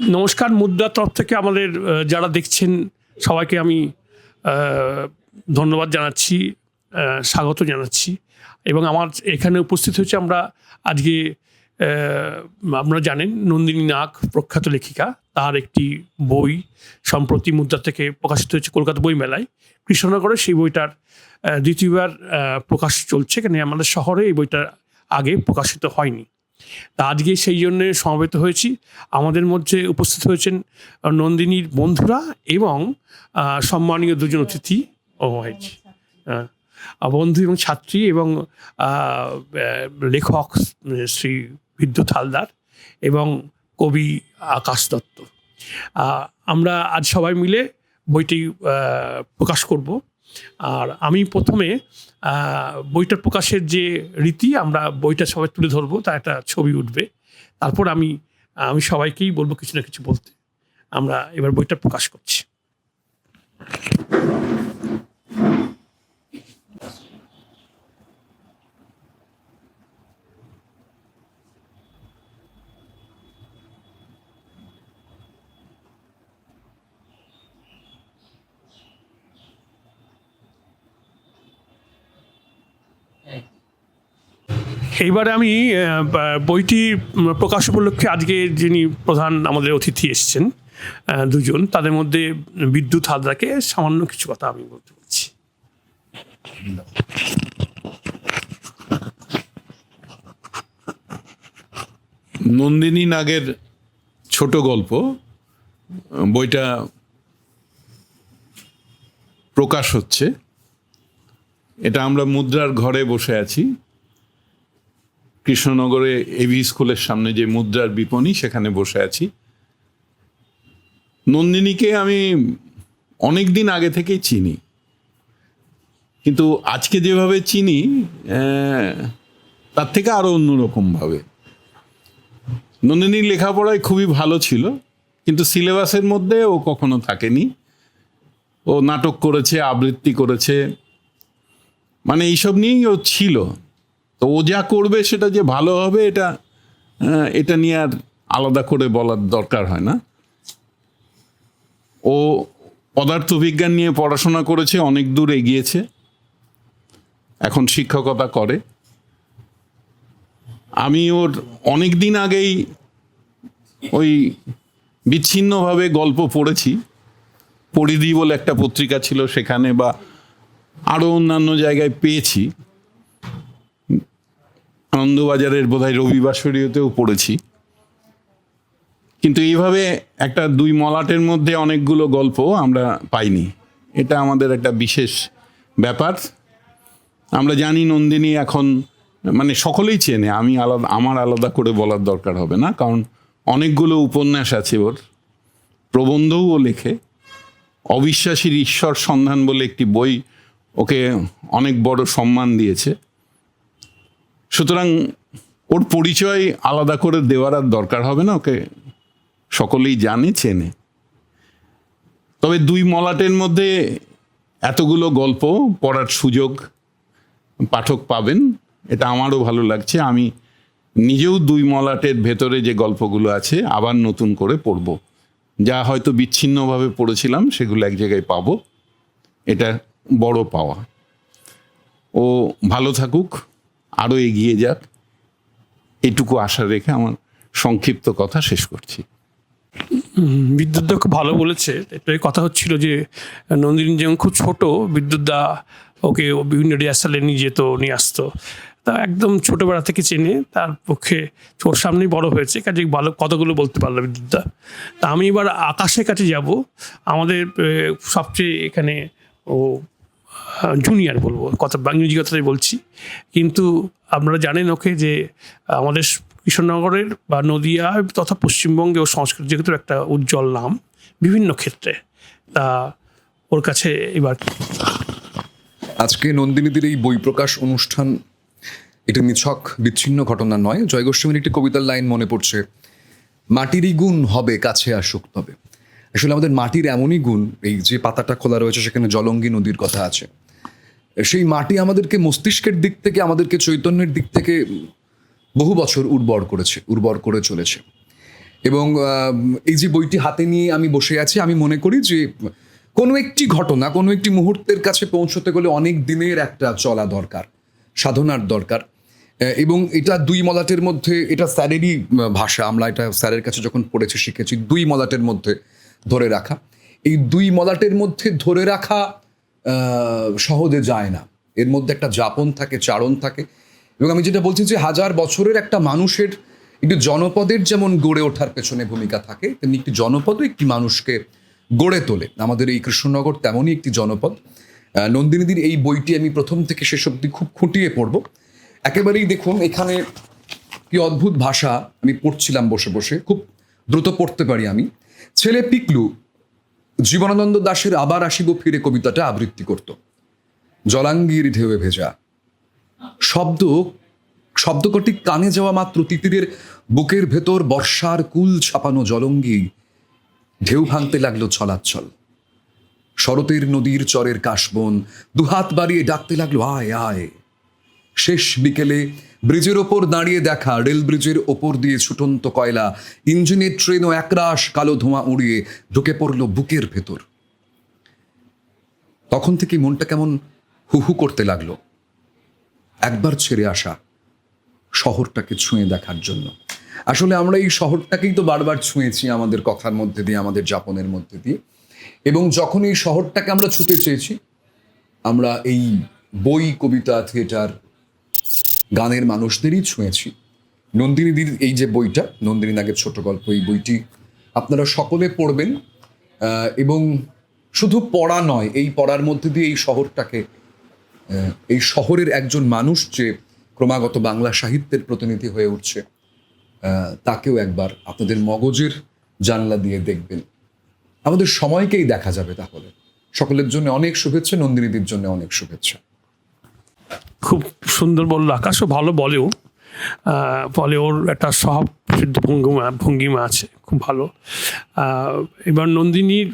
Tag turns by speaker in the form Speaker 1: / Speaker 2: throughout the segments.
Speaker 1: নমস্কার মুদ্রার তরফ থেকে আমাদের যারা দেখছেন, সবাইকে আমি ধন্যবাদ জানাচ্ছি স্বাগত জানাচ্ছি। এবং আমার এখানে উপস্থিত হয়েছে আমরা আজকে আপনারা জানেন, নন্দিনী নাগ, প্রখ্যাত লেখিকা। তার একটি বই সম্প্রতি মুদ্রা থেকে প্রকাশিত হয়েছে, কলকাতা বই মেলায়। কৃষ্ণনগরে সেই বইটার দ্বিতীয়বার প্রকাশ চলছে। এখানে আমাদের শহরে এই বইটা আগে প্রকাশিত হয়নি। তা আজকে সেই জন্য সমবেত হয়েছি। আমাদের মধ্যে উপস্থিত হয়েছেন নন্দিনীর বন্ধুরা এবং সম্মানীয় দুজন অতিথি ও হয়েছে বন্ধু এবং ছাত্রী এবং লেখক শ্রী বিদ্যুৎ হালদার এবং কবি আকাশ দত্ত। আমরা আজ সবাই মিলে বইটি প্রকাশ করব। আর আমি প্রথমে বইটা প্রকাশের যে রীতি, আমরা বইটা সবাই তুলে ধরবো, তার একটা ছবি উঠবে। তারপর আমি আমি সবাইকেই বলব কিছু না কিছু বলতে। আমরা এবার বইটা প্রকাশ করছি। এইবারে আমি বইটি প্রকাশ উপলক্ষে আজকে যিনি প্রধান আমাদের অতিথি এসেছেন দুজন, তাদের মধ্যে বিদ্যুৎ হালদাকে সামান্য কিছু কথা আমি বলতে পারছি
Speaker 2: নন্দিনী নাগের ছোট গল্প, বইটা প্রকাশ হচ্ছে। এটা আমরা মুদ্রার ঘরে বসে আছি। কৃষ্ণনগরে এভি স্কুলের সামনে যে মুদ্রার বিপণী, সেখানে বসে আছি। নন্দিনীকে আমি অনেক দিন আগে থেকেই চিনি। কিন্তু আজকে যেভাবে চিনি তার থেকে আরও অন্যরকম ভাবে নন্দিনীর লেখাপড়ায় খুবই ভালো ছিল, কিন্তু সিলেবাসের মধ্যে ও কখনো থাকেনি। ও নাটক করেছে, আবৃত্তি করেছে। মানে এইসব নিয়েই ও ছিল। তো ও যা করবে সেটা যে ভালো হবে, এটা এটা নিয়ে আর আলাদা করে বলার দরকার হয় না। ও পদার্থবিজ্ঞান নিয়ে পড়াশোনা করেছে, অনেক দূর এগিয়েছে। এখন শিক্ষকতা করে। আমি ওর অনেক দিন আগেই ওই বিচ্ছিন্নভাবে গল্প পড়েছি। পরিধি বলে একটা পত্রিকা ছিল সেখানে বা আরও অন্যান্য জায়গায় পেয়েছি। আনন্দবাজারের বোধহয় রবিবাসরীয়তেও পড়েছি। কিন্তু এইভাবে একটা দুই মলাটের মধ্যে অনেকগুলো গল্প আমরা পাইনি। এটা আমাদের একটা বিশেষ ব্যাপার। আমরা জানি নন্দিনী এখন মানে সকলেই চেনে, আমি আলাদা, আমার আলাদা করে বলার দরকার হবে না, কারণ অনেকগুলো উপন্যাস আছে ওর, প্রবন্ধও ও লেখে। অবিশ্বাসীর ঈশ্বর সন্ধান বলে একটি বই ওকে অনেক বড় সম্মান দিয়েছে। সুতরাং ওর পরিচয় আলাদা করে দেওয়ার আর দরকার হবে না, ওকে সকলেই জানে, চেনে। তবে দুই মলাটের মধ্যে এতগুলো গল্প পড়ার সুযোগ পাঠক পাবেন, এটা আমারও ভালো লাগছে। আমি নিজেও দুই মলাটের ভেতরে যে গল্পগুলো আছে, আবার নতুন করে পড়ব। যা হয়তো বিচ্ছিন্নভাবে পড়েছিলাম, সেগুলো এক জায়গায় পাবো। এটা বড় পাওয়া। ও ভালো থাকুক। আরও এগিয়ে যাক। এটুকু আশা রেখে আমার সংক্ষিপ্ত কথা শেষ করছি।
Speaker 1: বিদ্যুৎদা খুব ভালো বলেছে। এটাই কথা হচ্ছিল যে, নন্দিনী যেমন খুব ছোট বিদ্যুৎদা ওকে বিভিন্ন রিহার্সালে নিয়ে যেত, নিয়ে আসতো। তা একদম ছোটোবেলা থেকে চেনে, তার পক্ষে ওর সামনেই বড় হয়েছে, কাজে ভালো কতগুলো বলতে পারল বিদ্যুৎদা তা আমি এবার আকাশের কাছে যাব। আমাদের সবচেয়ে এখানে ও জুনিয়র বলব। কথা ইংরেজি কথাটাই বলছি। কিন্তু আপনারা জানেন ওকে যে আমাদের কৃষ্ণনগরের বা নদিয়া তথা পশ্চিমবঙ্গে ও সংস্কৃত যেহেতু একটা উজ্জ্বল নাম, বিভিন্ন ক্ষেত্রে। তা ওর কাছে এবার
Speaker 3: আজকে নন্দিনীদের এই বই প্রকাশ অনুষ্ঠান, এটা নিছক, বিচ্ছিন্ন ঘটনা নয়। জয়গোস্বামীর একটি কবিতার লাইন মনে পড়ছে মাটিরই গুণ হবে, কাছে আসুক তবে। আসলে আমাদের মাটির এমনই গুণ, এই যে পাতাটা খোলা রয়েছে সেখানে জলঙ্গি নদীর কথা আছে। সেই মাটি আমাদেরকে মস্তিষ্কের দিক থেকে, আমাদেরকে চৈতন্যের দিক থেকে বহু বছর উর্বর করেছে, উর্বর করে চলেছে। এবং এই যে বইটি হাতে নিয়ে আমি বসে আছি, আমি মনে করি যে কোনো একটি ঘটনা, কোনো একটি মুহূর্তের কাছে পৌঁছতে গেলে অনেক দিনের একটা চলা দরকার, সাধনার দরকার। এবং এটা দুই মলাটের মধ্যে, এটা স্যারেরই ভাষা, আমরা এটা স্যারের কাছে যখন পড়েছি, শিখেছি, দুই মলাটের মধ্যে ধরে রাখা। এই দুই মলাটের মধ্যে ধরে রাখা সহজে যায় না। এর মধ্যে একটা যাপন থাকে, চারণ থাকে। এবং আমি যেটা বলছি যে হাজার বছরের একটা মানুষের একটি জনপদের যেমন গড়ে ওঠার পেছনে ভূমিকা থাকে, তেমনি একটি জনপদও একটি মানুষকে গড়ে তোলে। আমাদের এই কৃষ্ণনগর তেমনই একটি জনপদ। নন্দিনীদির এই বইটি আমি প্রথম থেকে শেষ অবধি খুব খুঁটিয়ে পড়ব। একেবারেই দেখুন, এখানে কি অদ্ভুত ভাষা আমি পড়ছিলাম বসে বসে, খুব দ্রুত পড়তে পারি আমি। ছেলে পিকলু জীবনানন্দ দাশের আবার আসিব ফিরে কবিতাটা আবৃত্তি করত। জলাঙ্গির ঢেউয়ে ভেজা। শব্দ শব্দকটি কানে যাওয়া মাত্র তিতিরের বুকের ভেতর বর্ষার কুল ছাপানো জলঙ্গি। ঢেউ ভাঙতে লাগল ছলাচ্ছল। শরতের নদীর চরের কাশবন, দুহাত বাড়িয়ে ডাকতে লাগল, আয় আয়। শেষ বিকেলে ব্রিজের ওপর দাঁড়িয়ে দেখা রেল ব্রিজের ওপর দিয়ে ছুটন্ত কয়লা। ইঞ্জিনের ট্রেন ও একরাশ কালো ধোঁয়া উড়িয়ে ঢুকে পড়ল বুকের ভেতর। তখন থেকে মনটা কেমন হুহু করতে লাগল। একবার ছেড়ে আসা শহরটাকে ছুঁয়ে দেখার জন্য। আসলে আমরা এই শহরটাকেই তো বারবার ছুঁয়েছি আমাদের কথার মধ্যে দিয়ে, আমাদের যাপনের মধ্যে দিয়ে। এবং যখন এই শহরটাকে আমরা ছুঁতে চেয়েছি, আমরা এই বই কবিতা, থিয়েটার গানের মানুষদেরই ছুঁয়েছি। নন্দিনীদির এই যে বইটা, নন্দিনী নাগের ছোট গল্প, এই বইটি আপনারা সকলে পড়বেন এবং শুধু পড়া নয়, এই পড়ার মধ্যে দিয়ে এই শহরটাকে এই শহরের একজন মানুষ যে ক্রমাগত বাংলা সাহিত্যের প্রতিনিধি হয়ে উঠছে তাকেও একবার আপনাদের মগজের জানলা দিয়ে দেখবেন। আমাদের সময়কেই দেখা যাবে তাহলে। সকলের জন্য অনেক শুভেচ্ছা, নন্দিনীদির জন্য অনেক শুভেচ্ছা।
Speaker 1: খুব সুন্দর বলল, আকাশও ভালো বলেও ফলে ওর একটা সব সিদ্ধ ভঙ্গিমা ভঙ্গিমা আছে, খুব ভালো। এবার নন্দিনীর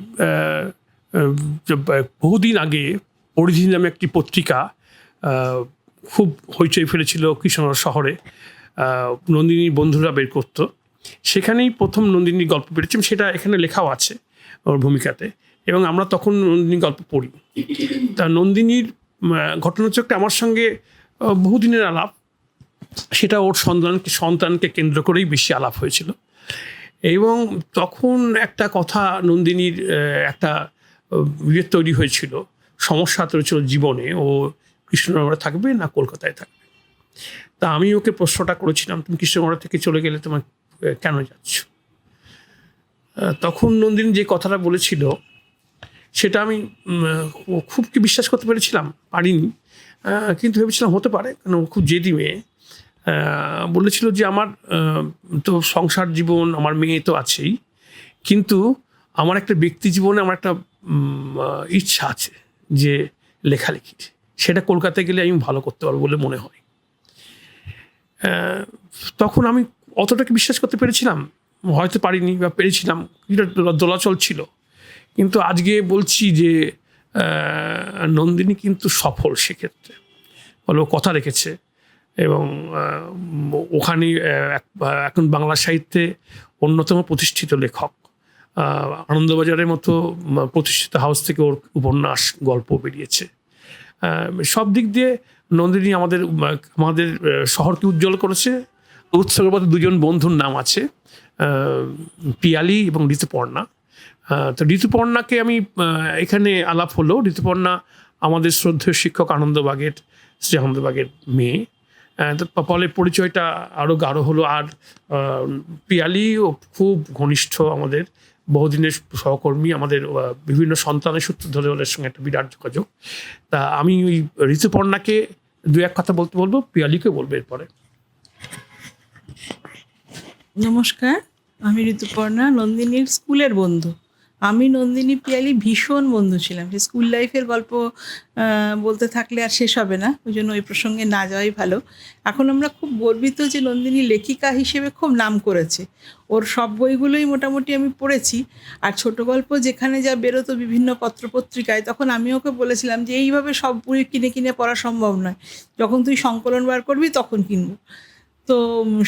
Speaker 1: বহুদিন আগে অরিজিন নামে একটি পত্রিকা খুব হইচই ফেলেছিল কৃষ্ণনগর শহরে নন্দিনীর বন্ধুরা বের করতো। সেখানেই প্রথম নন্দিনীর গল্প বেরিয়েছে সেটা এখানে লেখাও আছে ওর ভূমিকাতে। এবং আমরা তখন নন্দিনীর গল্প পড়ি। তা নন্দিনীর ঘটনাচক্রে আমার সঙ্গে বহুদিনের আলাপ। সেটা ওর সন্তানকে সন্তানকে কেন্দ্র করেই বেশি আলাপ হয়েছিল। এবং তখন একটা কথা নন্দিনীর একটা ইয়ে তৈরি হয়েছিল। সমস্যা তৈরি ছিল জীবনে, ও কৃষ্ণনগরে থাকবে না কলকাতায় থাকবে? তা আমি ওকে প্রশ্নটা করেছিলাম, তুমি কৃষ্ণনগর থেকে চলে গেলে তোমার কেন যাচ্ছ? তখন নন্দিনী যে কথাটা বলেছিল সেটা আমি খুব কি বিশ্বাস করতে পেরেছিলাম, পারিনি। কিন্তু ভেবেছিলাম হতে পারে কারণ খুব জেদি মেয়ে। বলেছিল যে আমার তো সংসার জীবন আমার মেয়ে তো আছেই, কিন্তু আমার একটা ব্যক্তি জীবনে আমার একটা ইচ্ছা আছে যে লেখালেখির। সেটা কলকাতায় গেলে আমি ভালো করতে পারব বলে মনে হয়। তখন আমি অতটাকে বিশ্বাস করতে পেরেছিলাম, হয়তো পারিনি বা পেরেছিলাম দোলাচল ছিল। কিন্তু আজকে বলছি যে নন্দিনী কিন্তু সফল সেক্ষেত্রে। বলে, কথা রেখেছে এবং ওখানে এখন বাংলা সাহিত্যে অন্যতম প্রতিষ্ঠিত লেখক। আনন্দবাজারের মতো প্রতিষ্ঠিত হাউস থেকে ওর উপন্যাস, গল্প বেরিয়েছে। সব দিক দিয়ে নন্দিনী আমাদের আমাদের শহরকে উজ্জ্বল করেছে। উৎসর্গবত দুজন বন্ধুর নাম আছে পিয়ালি এবং ঋতুপর্ণা। তো ঋতুপর্ণাকে আমি এখানে আলাপ হলো। ঋতুপর্ণা আমাদের শ্রদ্ধেয় শিক্ষক আনন্দবাগের, শ্রী আনন্দবাগের মেয়ে। তো ফলে পরিচয়টা আরও গাঢ় হলো। আর পিয়ালিও খুব ঘনিষ্ঠ আমাদের, বহুদিনের সহকর্মী, আমাদের বিভিন্ন সন্তানের সূত্র ধরে ওদের সঙ্গে একটা বিরাট যোগাযোগ। তা আমি ওই ঋতুপর্ণাকে দু এক কথা বলতে বলব, পিয়ালিকে বলব এরপরে।
Speaker 4: নমস্কার, আমি ঋতুপর্ণা, নন্দিনীর স্কুলের বন্ধু। আমি নন্দিনী পিয়ালি ভীষণ বন্ধু ছিলাম। স্কুল লাইফের গল্প বলতে থাকলে আর শেষ হবে না। ওই জন্য ওই প্রসঙ্গে না যাওয়াই ভালো। এখন আমরা খুব গর্বিত যে নন্দিনী লেখিকা হিসেবে খুব নাম করেছে। ওর সব বইগুলোই মোটামুটি আমি পড়েছি। আর ছোট গল্প যেখানে যা বেরোতো বিভিন্ন পত্রপত্রিকায়, তখন আমি ওকে বলেছিলাম যে, এইভাবে সব বই কিনে কিনে পড়া সম্ভব নয়। যখন তুই সংকলন বার করবি, তখন কিনবো। তো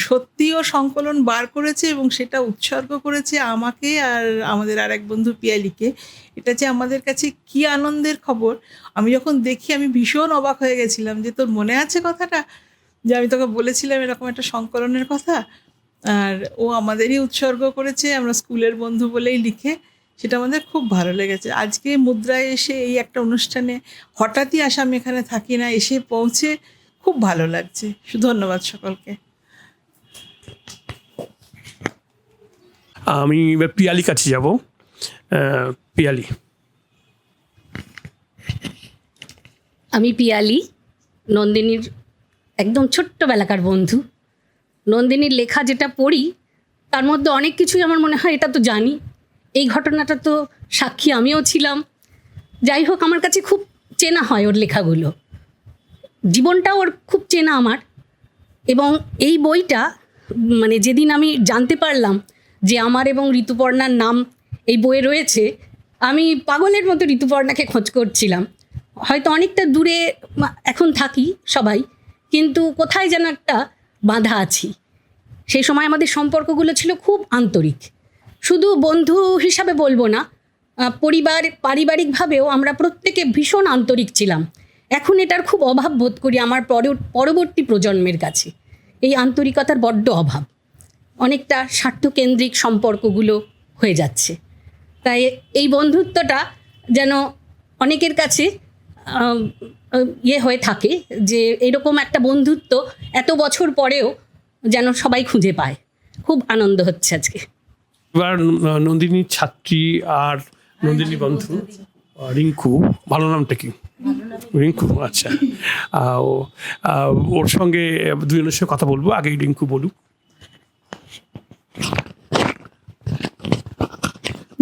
Speaker 4: সত্যিও সংকলন বার করেছে এবং সেটা উৎসর্গ করেছে আমাকে আর আমাদের আর এক বন্ধু পিয়ালিকে। এটা যে আমাদের কাছে কি আনন্দের খবর? আমি যখন দেখি আমি ভীষণ অবাক হয়ে গেছিলাম যে তোর মনে আছে কথাটা? যে আমি তোকে বলেছিলাম এরকম একটা সংকলনের কথা, আর ও আমাদেরই উৎসর্গ করেছে, আমরা স্কুলের বন্ধু বলেই লিখে। সেটা আমাদের খুব ভালো লেগেছে। আজকে মুদ্রায় এসে এই একটা অনুষ্ঠানে হঠাৎই আসা আমি এখানে থাকি না, এসে পৌঁছে খুব ভালো লাগছে। ধন্যবাদ সকলকে।
Speaker 1: আমি এবার পিয়ালি কাছে যাব। পিয়ালি।
Speaker 5: আমি পিয়ালি, নন্দিনীর একদম ছোট্টবেলাকার বন্ধু। নন্দিনীর লেখা যেটা পড়ি, তার মধ্যে অনেক কিছুই আমার মনে হয়, এটা তো জানি। এই ঘটনাটা তো সাক্ষী আমিও ছিলাম। যাই হোক, আমার কাছে খুব চেনা হয় ওর লেখাগুলো। জীবনটা ওর খুব চেনা আমার। এবং এই বইটা মানে যেদিন আমি জানতে পারলাম যে আমার এবং ঋতুপর্ণার নাম এই বইয়ে রয়েছে, আমি পাগলের মতো ঋতুপর্ণাকে খোঁজ করছিলাম। হয়তো অনেকটা দূরে এখন থাকি সবাই, কিন্তু কোথায় যেন একটা বাঁধা আছি। সেই সময় আমাদের সম্পর্কগুলো ছিল খুব আন্তরিক। শুধু বন্ধু হিসাবে বলব না পরিবার পারিবারিকভাবেও আমরা প্রত্যেকে ভীষণ আন্তরিক ছিলাম। এখন এটার খুব অভাব বোধ করি আমার পরবর্তী প্রজন্মের কাছে। এই আন্তরিকতার বড্ড অভাব। অনেকটা স্বার্থকেন্দ্রিক সম্পর্কগুলো হয়ে যাচ্ছে। তাই এই বন্ধুত্বটা যেন অনেকের কাছে ইয়ে হয়ে থাকে যে এরকম একটা বন্ধুত্ব এত বছর পরেও যেন সবাই খুঁজে পায়। খুব আনন্দ হচ্ছে আজকে।
Speaker 1: এবার ন- নন্দিনীর ছাত্রী আর নন্দিনী বন্ধু রিঙ্কু, ভালো নামটা কি? রিঙ্কু আচ্ছা। ও ওর সঙ্গে দুজনের সঙ্গে কথা বলব আগে রিঙ্কু বলুক।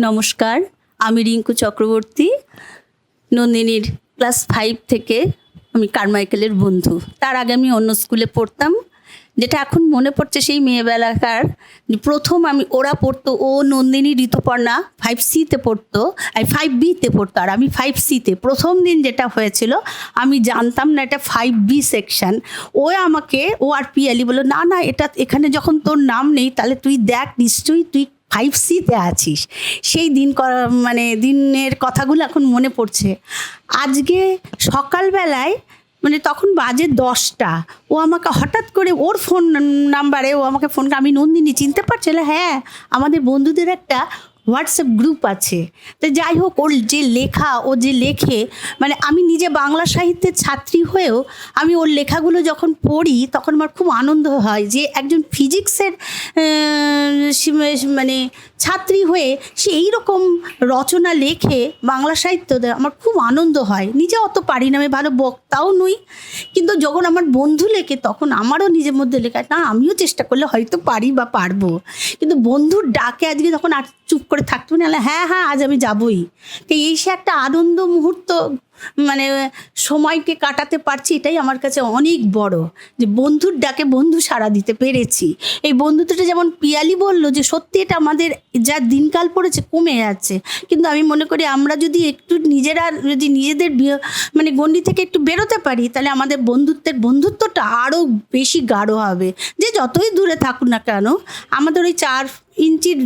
Speaker 6: নমস্কার, আমি রিঙ্কু চক্রবর্তী, নন্দিনীর ক্লাস ফাইভ থেকে আমি কারমাইকেলের বন্ধু। তার আগে আমি অন্য স্কুলে পড়তাম। যেটা এখন মনে পড়ছে সেই মেয়েবেলাকার প্রথম আমি ওরা পড়তো, ও নন্দিনী, ঋতুপর্ণা ফাইভ সিতে পড়তো, আর ফাইভ বিতে পড়তো, আর আমি ফাইভ সিতে প্রথম দিন যেটা হয়েছিল, আমি জানতাম না এটা ফাইভ বি সেকশন ও আমাকে, ও আর পি পিয়ালি বলল, না না, এটা এখানে যখন তোর নাম নেই, তাহলে তুই দেখ, নিশ্চয়ই তুই ফাইভ সিতে আছিস। সেই দিন মানে দিনের কথাগুলো এখন মনে পড়ছে। আজকে সকালবেলায় মানে তখন বাজে দশটা। ও আমাকে হঠাৎ করে ওর ফোন নাম্বারে ও আমাকে ফোন আমি নন্দিনী, চিনতে পারছিল হ্যাঁ। আমাদের বন্ধুদের একটা হোয়াটসঅ্যাপ গ্রুপ আছে। তো যাই হোক, ওর যে লেখা, ও যে লেখে মানে আমি নিজে বাংলা সাহিত্যের ছাত্রী হয়েও আমি ওর লেখাগুলো যখন পড়ি, তখন আমার খুব আনন্দ হয় যে একজন ফিজিক্সের মানে ছাত্রী হয়ে সে এইরকম রচনা লেখে বাংলা সাহিত্যতে আমার খুব আনন্দ হয়। নিজে অত পারি না, আমি ভালো বক্তাও নই, কিন্তু যখন আমার বন্ধু লেখে, তখন আমারও নিজের মধ্যে লেখা, না, আমিও চেষ্টা করলে হয়তো পারি বা পারব। কিন্তু বন্ধুর ডাকে আজকে তখন আর চুপ করে থাকতো না? হ্যাঁ হ্যাঁ আজ আমি যাবই। তো এই সে একটা আনন্দ মুহূর্ত মানে সময়কে কাটাতে পারছি এটাই আমার কাছে অনেক বড়। যে বন্ধুর ডাকে বন্ধু সাড়া দিতে পেরেছি। এই বন্ধুত্বটা যেমন পিয়ালি বলল যে, সত্যি এটা আমাদের যা দিনকাল পড়েছে কমে যাচ্ছে। কিন্তু আমি মনে করি আমরা যদি একটু নিজেরা যদি নিজেদের মানে গণ্ডি থেকে একটু বেরোতে পারি, তাহলে আমাদের বন্ধুত্বের বন্ধুত্বটা আরও বেশি গাঢ় হবে। যে যতই দূরে থাকুক না কেন, আমাদের ওই চার ইঞ্চির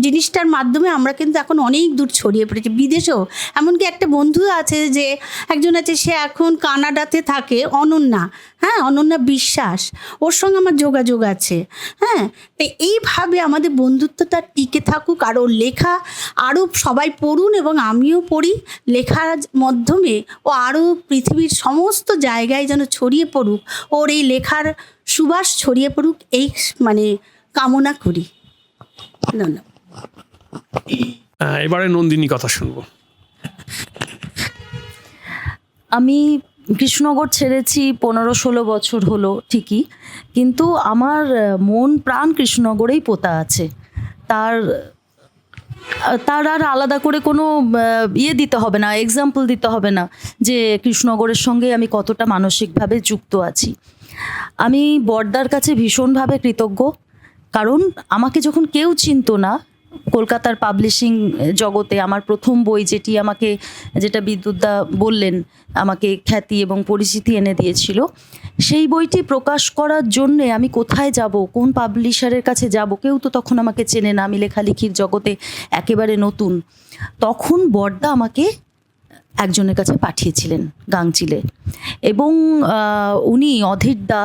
Speaker 6: জিনিসটার মাধ্যমে আমরা কিন্তু এখন অনেক দূর ছড়িয়ে পড়েছি। বিদেশেও এমনকি একটা বন্ধু আছে যে একজন আছে, সে এখন কানাডাতে থাকে, অনন্যা। হ্যাঁ অনন্যা বিশ্বাস। ওর সঙ্গে আমার যোগাযোগ আছে। হ্যাঁ তো এইভাবে আমাদের বন্ধুত্বটা টিকে থাকুক আর ওর লেখা আরও সবাই পড়ুন এবং আমিও পড়ি। লেখার মাধ্যমে ও আরও পৃথিবীর সমস্ত জায়গায় যেন ছড়িয়ে পড়ুক। ওর এই লেখার সুবাস ছড়িয়ে পড়ুক, এই মানে কামনা করি। ধন্যবাদ।
Speaker 1: এবারে নন্দিনী কথা শুনব।
Speaker 7: আমি কৃষ্ণনগর ছেড়েছি পনেরো ষোলো বছর হলো ঠিকই, কিন্তু আমার মন প্রাণ কৃষ্ণনগরেই পোতা আছে। তার তার আর আলাদা করে কোনো ইয়ে দিতে হবে না এক্সাম্পল দিতে হবে না যে কৃষ্ণনগরের সঙ্গে আমি কতটা মানসিকভাবে যুক্ত আছি। আমি বর্দার কাছে ভীষণভাবে কৃতজ্ঞ, কারণ আমাকে যখন কেউ চিনত না কলকাতার পাবলিশিং জগতে আমার প্রথম বই যেটি আমাকে, যেটা বিদ্যুৎদা বললেন, আমাকে খ্যাতি এবং পরিচিতি এনে দিয়েছিল, সেই বইটি প্রকাশ করার জন্যে আমি কোথায় যাব, কোন পাবলিশারের কাছে যাব, কেউ তো তখন আমাকে চেনে না, আমি লেখালেখির জগতে একেবারে নতুন। তখন বর্দা আমাকে একজনের কাছে পাঠিয়েছিলেন গাংচিলে এবং উনি অধীরদা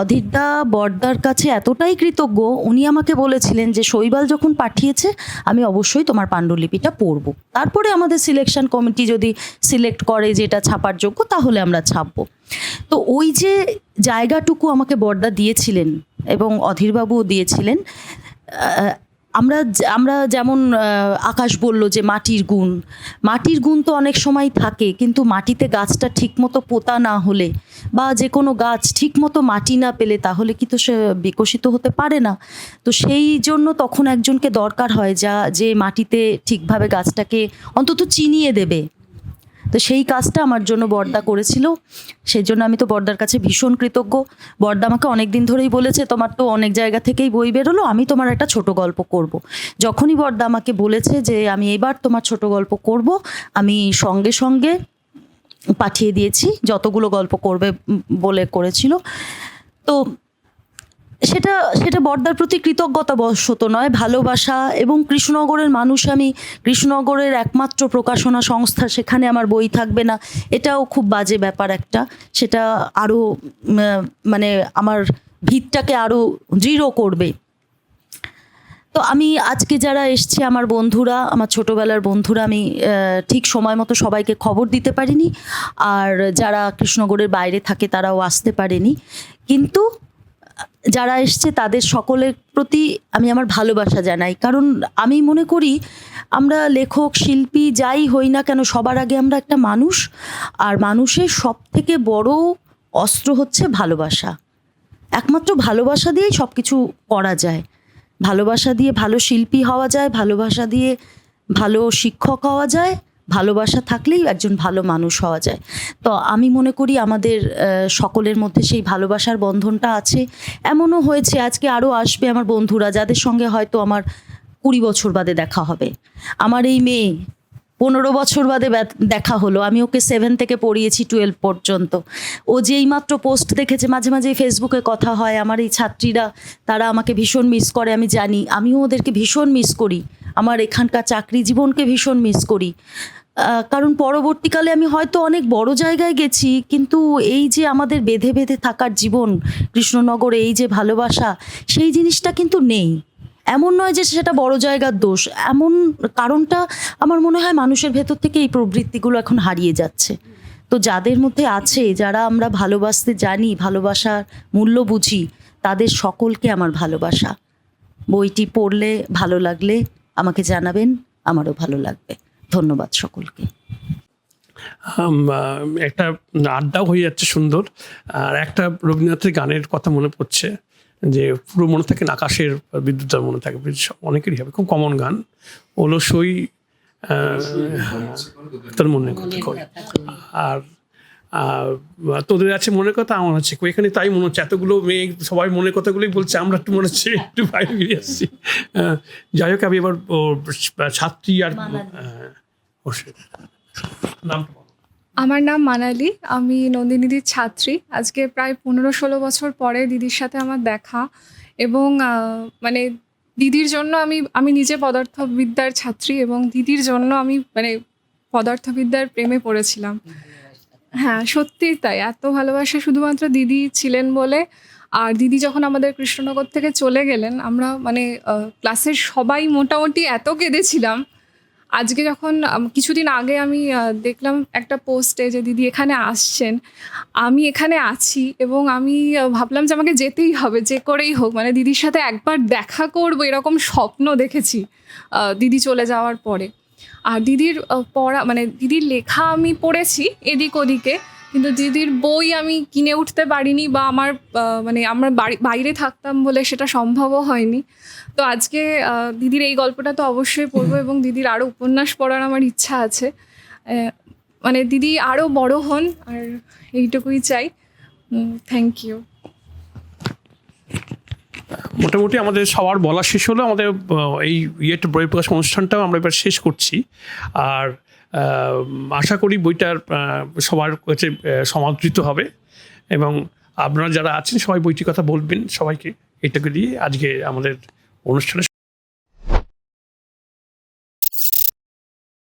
Speaker 7: অধীরদা বর্দার কাছে এতটাই কৃতজ্ঞ, উনি আমাকে বলেছিলেন যে, শৈবাল যখন পাঠিয়েছে, আমি অবশ্যই তোমার পাণ্ডুলিপিটা পড়ব। তারপরে আমাদের সিলেকশন কমিটি যদি সিলেক্ট করে যে এটা ছাপার যোগ্য, তাহলে আমরা ছাপবো। তো ওই যে জায়গাটুকু আমাকে বর্দা দিয়েছিলেন এবং অধীরবাবুও দিয়েছিলেন আমরা আমরা যেমন আকাশ বলল যে মাটির গুণ। মাটির গুণ তো অনেক সময় থাকে, কিন্তু মাটিতে গাছটা ঠিকমতো পোতা না হলে বা যে কোনো গাছ ঠিকমতো মাটি না পেলে তাহলে কি তো সে বিকশিত হতে পারে না। তো সেই জন্য তখন একজনকে দরকার হয় যা, যে মাটিতে ঠিকভাবে গাছটাকে অন্তত চিনিয়ে দেবে। তো সেই কাজটা আমার জন্য বর্দা করেছিল। সেই জন্য আমি তো বর্দার কাছে ভীষণ কৃতজ্ঞ। বর্দা আমাকে অনেক দিন ধরেই বলেছে, তোমার তো অনেক জায়গা থেকেই বই বেরোলো, আমি তোমার একটা ছোট গল্প করব। যখনই বর্দা আমাকে বলেছে যে, আমি এবার তোমার ছোট গল্প করব, আমি সঙ্গে সঙ্গে পাঠিয়ে দিয়েছি, যতগুলো গল্প করবে বলে করেছিল। তো সেটা সেটা বর্দার প্রতি কৃতজ্ঞতা বশত নয়, ভালোবাসা এবং কৃষ্ণনগরের মানুষ আমি, কৃষ্ণনগরের একমাত্র প্রকাশনা সংস্থা, সেখানে আমার বই থাকবে না। এটাও খুব বাজে ব্যাপার একটা। সেটা আরও মানে আমার ভিতটাকে আরও দৃঢ় করবে। তো আমি আজকে যারা এসছে, আমার বন্ধুরা, আমার ছোটোবেলার বন্ধুরা, আমি ঠিক সময় মতো সবাইকে খবর দিতে পারিনি। আর যারা কৃষ্ণগড়ের বাইরে থাকে, তারাও আসতে পারেনি। কিন্তু যারা এসছে তাদের সকলের প্রতি আমি আমার ভালোবাসা জানাই। কারণ আমি মনে করি, আমরা লেখক, শিল্পী যাই হই না কেন, সবার আগে আমরা একটা মানুষ, আর মানুষের সব থেকে বড় অস্ত্র হচ্ছে ভালোবাসা। একমাত্র ভালোবাসা দিয়েই সব কিছু করা যায়। ভালোবাসা দিয়ে ভালো শিল্পী হওয়া যায়, ভালোবাসা দিয়ে ভালো শিক্ষক হওয়া যায় ভালোবাসা থাকলেই একজন ভালো মানুষ হওয়া যায়। তো আমি মনে করি আমাদের সকলের মধ্যে সেই ভালোবাসার বন্ধনটা আছে। এমনও হয়েছে, আজকে আরও আসবে আমার বন্ধুরা, যাদের সঙ্গে হয়তো আমার কুড়ি বছর বাদে দেখা হবে। আমার এই মেয়ে, পনেরো বছর বাদে দেখা হলো। আমি ওকে সেভেন থেকে পড়িয়েছি টুয়েলভ পর্যন্ত। ও যেই মাত্র পোস্ট দেখেছে, মাঝে মাঝে ফেসবুকে কথা হয়। আমার এই ছাত্রীরা, তারা আমাকে ভীষণ মিস করে, আমি জানি। আমিও ওদেরকে ভীষণ মিস করি। আমার এখানকার চাকরি জীবনকে ভীষণ মিস করি। কারণ পরবর্তীকালে আমি হয়তো অনেক বড় জায়গায় গেছি, কিন্তু এই যে আমাদের বেঁধে বেঁধে থাকার জীবন, কৃষ্ণনগরে এই যে ভালোবাসা, সেই জিনিসটা কিন্তু নেই। এমন নয় যে সেটা বড় জায়গার দোষ, এমন কারণটা আমার মনে হয় মানুষের ভেতর থেকে এই প্রবৃত্তিগুলো এখন হারিয়ে যাচ্ছে। তো যাদের মধ্যে আছে, যারা আমরা ভালোবাসতে জানি, ভালোবাসার মূল্য বুঝি, তাদের সকলকে আমার ভালোবাসা। বইটি পড়লে ভালো লাগলে আমাকে জানাবেন আমারও ভালো লাগবে। ধন্যবাদ সকলকে।
Speaker 1: একটা আড্ডাও হয়ে যাচ্ছে সুন্দর আর একটা রবীন্দ্রনাথের গানের কথা মনে পড়ছে যে পুরো মনে থাকে না আকাশের বিদ্যুৎ মনে থাকে সব- অনেকেরই হবে খুব কমন গান। ওলো সই তোর মনে কথা কই আর তোদের আছে মনের কথা আমার আছে। এখানে তাই মনে হচ্ছে এতগুলো মেয়ে সবাই মনের কথাগুলোই বলছে আমরা একটু মনে হচ্ছে একটু বাইরে বেরিয়ে আসছি। যাই হোক আমি এবার ওর ছাত্রী আর নামটা
Speaker 8: আমার নাম মানালি আমি নন্দিনীদির ছাত্রী। আজকে প্রায় পনেরো ষোলো বছর পরে দিদির সাথে আমার দেখা এবং মানে দিদির জন্য আমি আমি নিজে পদার্থবিদ্যার ছাত্রী এবং দিদির জন্য আমি মানে পদার্থবিদ্যার প্রেমে পড়েছিলাম। হ্যাঁ সত্যিই তাই। এত ভালোবাসা শুধুমাত্র দিদি ছিলেন বলে আর দিদি যখন আমাদের কৃষ্ণনগর থেকে চলে গেলেন, আমরা মানে ক্লাসের সবাই মোটামুটি এত কেঁদেছিলাম। আজকে যখন কিছুদিন আগে আমি দেখলাম একটা পোস্টে যে দিদি এখানে আসছেন, আমি এখানে আছি এবং আমি ভাবলাম যে আমাকে যেতেই হবে, যে করেই হোক। মানে দিদির সাথে একবার দেখা করব, এরকম স্বপ্ন দেখেছি দিদি চলে যাওয়ার পরে। আর দিদির পড়া মানে দিদির লেখা আমি পড়েছি এদিক ওদিকে কিন্তু দিদির বই আমি কিনে উঠতে পারিনি বা আমার মানে আমরা বাড়ি বাইরে থাকতাম বলে সেটা সম্ভবও হয়নি। তো আজকে দিদির এই গল্পটা তো অবশ্যই পড়ব এবং দিদির আরও উপন্যাস পড়ার আমার ইচ্ছা আছে। মানে দিদি আরও বড় হন আর এইটুকুই চাই। থ্যাংক ইউ
Speaker 1: মোটামুটি আমাদের সবার বলা শেষ হলো। আমাদের এই ইয়েটা বই প্রকাশ অনুষ্ঠানটাও আমরা এবার শেষ করছি। আর আশা করি বইটার সবার কাছে সমাদৃত হবে। এবং আপনারা যারা আছেন, সবাই বইটির কথা বলবেন। সবাইকে এটাকে দিয়ে আজকে আমাদের অনুষ্ঠানে